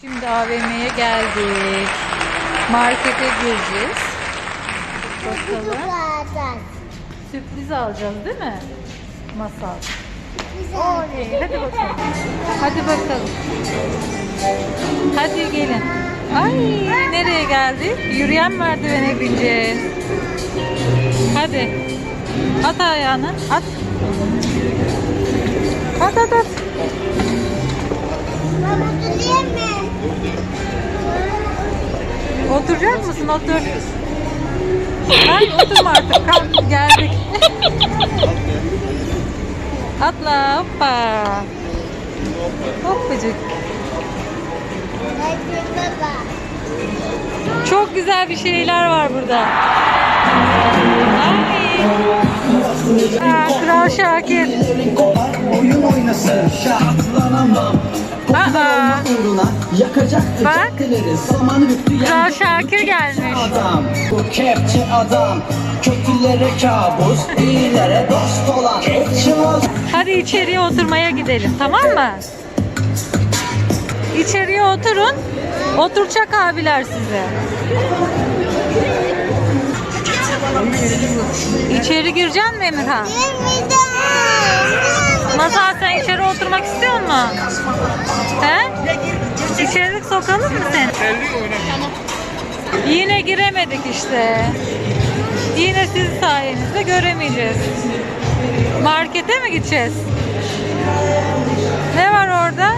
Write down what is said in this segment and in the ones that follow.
Şimdi AVM'ye geldik. Markete gireceğiz. Bakalım. Sürpriz alacağız değil mi? Masal. Oley. Hadi bakalım. Hadi bakalım. Hadi gelin. Ay nereye geldik? Yürüyen merdivene bineceğiz. Hadi. At ayağını. At. At at at. Baba mı? Oturacak mısın? Otur. Hayır oturma artık. Kalk geldik. Atla hoppa. Hoppacık. Çok güzel bir şeyler var burada. Ay. Aa, Kral Şakir. Oyun oynasın şartlanamam Uğruna yakacaktı Bak. caddeleri Zaman büktü Kral yandı Şakir gelmiş. adam Bu kepçe adam Kötülere kabus iyilere dost olan Çal Hadi içeriye oturmaya gidelim tamam mı? İçeriye oturun. Oturacak abiler size. İçeri gireceksin mi Emirhan? Girmeyeceğim. Masal sen içeri oturmak istiyor musun? He? İçeri sokalım mı seni? Yine giremedik işte. Yine sizin sayenizde göremeyeceğiz. Markete mi gideceğiz? Ne var orada?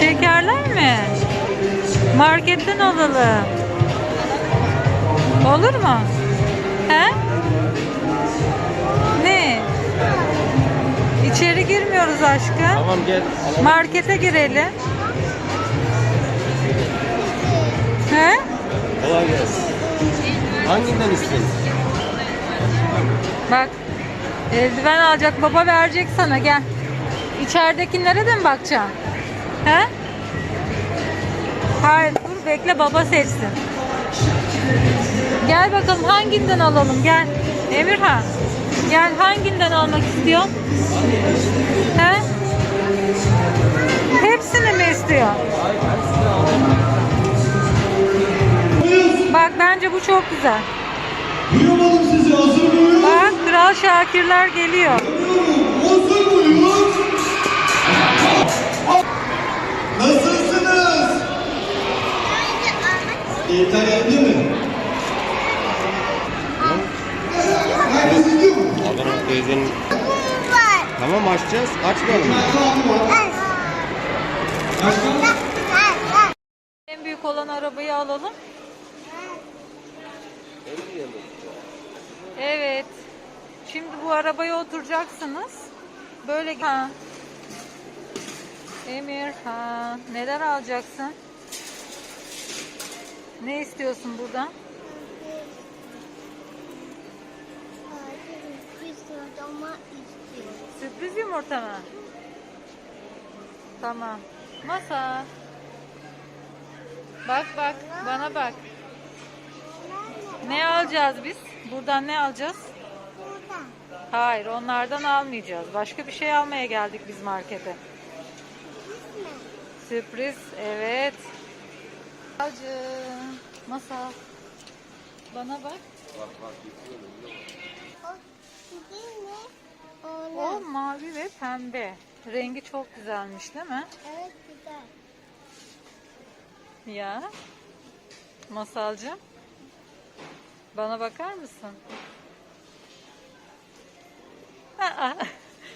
Şekerler mi? Marketten alalım. Olur mu? He? Ne? İçeri girmiyoruz aşkım. Tamam gel. Markete girelim. He? Kolay gelsin. Hanginden istiyorsun? Bak. Eldiven alacak baba verecek sana gel. İçeridekilere de mi bakacaksın? He? Hayır dur bekle baba seçsin. Gel bakalım hanginden alalım gel. Emirhan. Gel hanginden almak istiyorsun? He? Hepsini mi istiyor? Bak bence bu çok güzel. Duyamadım sizi hazır mıyız? Bak Kral Şakirler geliyor. Hazır mıyız? Tamam açacağız. Açmayalım. En büyük olan arabayı alalım. Evet. Şimdi bu arabaya oturacaksınız. Böyle ha. Emir ha. Neler alacaksın? Ne istiyorsun buradan? Sürpriz yumurta mı? Tamam. Masa. Bak bak bana bak. Ne alacağız biz? Buradan ne alacağız? Hayır onlardan almayacağız. Başka bir şey almaya geldik biz markete. Sürpriz evet. Acı. Masa. Bana bak. O mavi ve pembe. Rengi çok güzelmiş değil mi? Evet güzel. Ya. Masalcığım. Bana bakar mısın? Aa,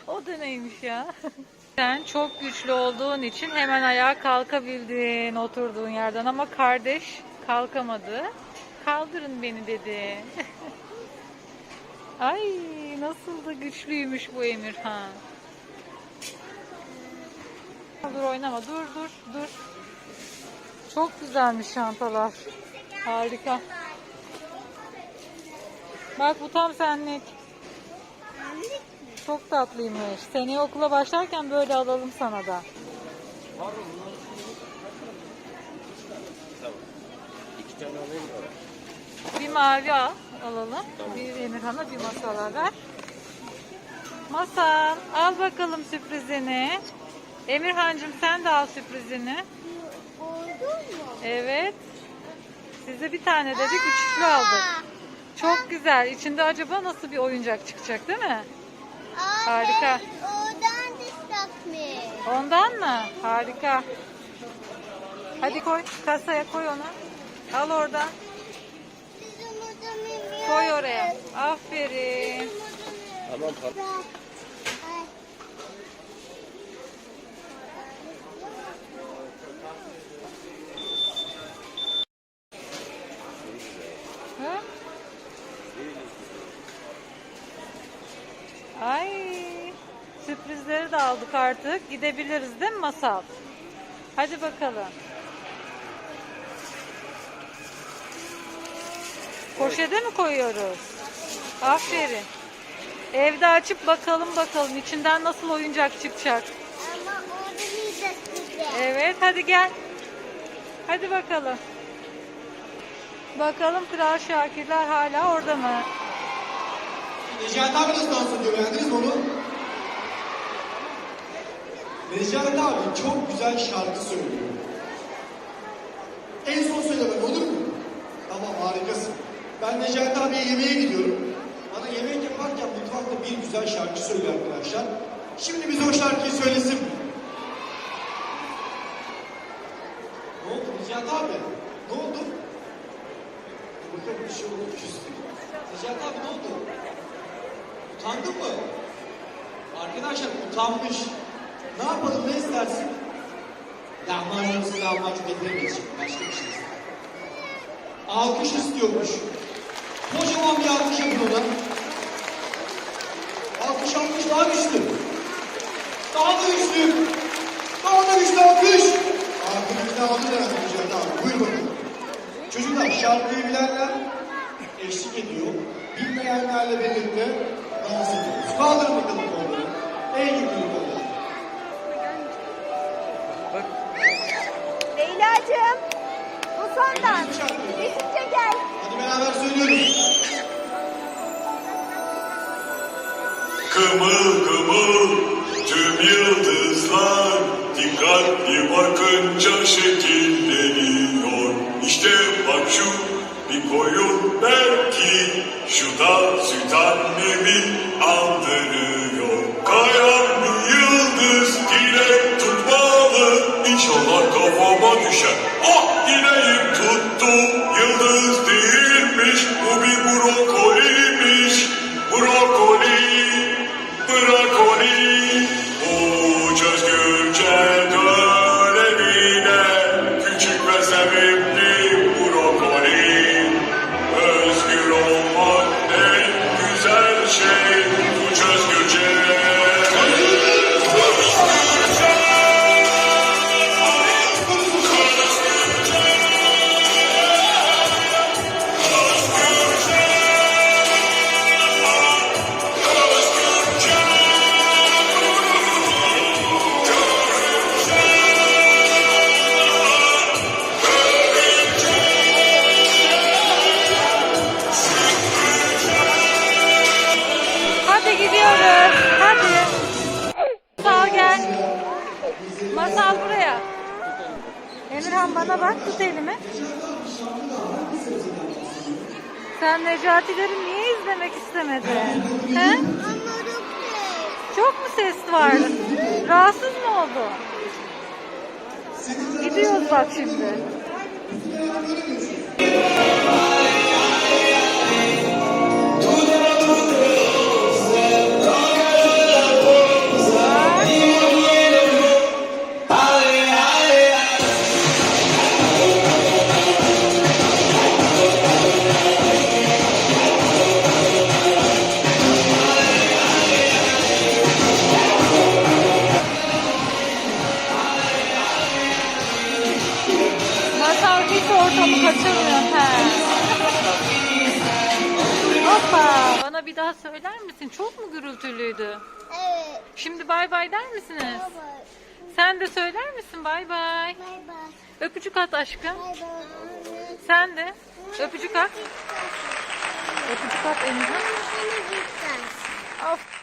o da neymiş ya? Sen çok güçlü olduğun için hemen ayağa kalkabildin oturduğun yerden ama kardeş kalkamadı. Kaldırın beni dedi. Ay nasıl da güçlüymüş bu Emirhan. Dur oynama dur dur dur. Çok güzelmiş çantalar. Harika. Bak bu tam senlik. Çok tatlıymış. Seneye okula başlarken böyle alalım sana da. Bir mavi al. Alalım. Bir Emirhan'a bir masala ver. Masal al bakalım sürprizini. Emirhancığım sen de al sürprizini. Evet. Size bir tane dedik üçlü aldık. Çok güzel. İçinde acaba nasıl bir oyuncak çıkacak değil mi? Harika. Oradan dışlatmış. Ondan mı? Harika. Hadi koy. Kasaya koy onu. Al oradan. Koy oraya. Aferin. Tamam. Hı? Ay. Sürprizleri de aldık artık. Gidebiliriz değil mi Masal? Hadi bakalım. Poşete mi koyuyoruz? Aferin. Evde açıp bakalım bakalım içinden nasıl oyuncak çıkacak. Ama. Evet hadi gel. Hadi bakalım. Bakalım Kral Şakirler hala orada mı? Necati abi nasıl dans ediyor? Beğendiniz mi onu? Necati abi çok güzel şarkı söylüyor. En son söylemen olur mu? Tamam harikasın. Ben Necati abiye yemeğe gidiyorum. Bana yemek yaparken mutfakta bir güzel şarkı söylüyor arkadaşlar. Şimdi bize o şarkıyı söylesin mi? Ne oldu Necati abi? Ne oldu? Bakın bir şey oldu küstü. Necati abi ne oldu? Utandın mı? Arkadaşlar utanmış. Ne yapalım ne istersin? Lahmacun lahmacun getiremeyiz. Başka bir şey ister. Alkış istiyormuş. Kocaman bir alkış yapın ona. Alkış alkış daha güçlü. Daha da güçlü. Daha da güçlü alkış. Artık ikna oldu herhalde Mücahit abi. Buyur bakalım. Çocuklar şarkıyı bilenler eşlik ediyor. Bilmeyenlerle birlikte dans ediyoruz. Kaldırın bakalım kolları. En yukarı kolları. Leyla'cığım. Bu sondan. Birinci şarkı. Bitince gel. Hadi beraber söylüyoruz. Kımıl kımıl tüm yıldızlar dikkatli bakınca şekilleniyor. İşte bak şu bir koyun belki şu da süt annemi andırıyor. Kayan bir yıldız dilek tutmalı İnşallah kafama düşer. Ah Emirhan bana bak tut elimi. Sen Necati'leri niye izlemek istemedin? He? Çok mu ses var? Rahatsız mı oldu? Gidiyoruz bak şimdi. Bana bir daha söyler misin? Çok mu gürültülüydü? Evet. Şimdi bay bay der misiniz? Baba. Sen de söyler misin bay bay? Bay bay. Öpücük at aşkım. Bay bay. Sen de. Öpücük at. Öpücük at Emirhan. Aferin.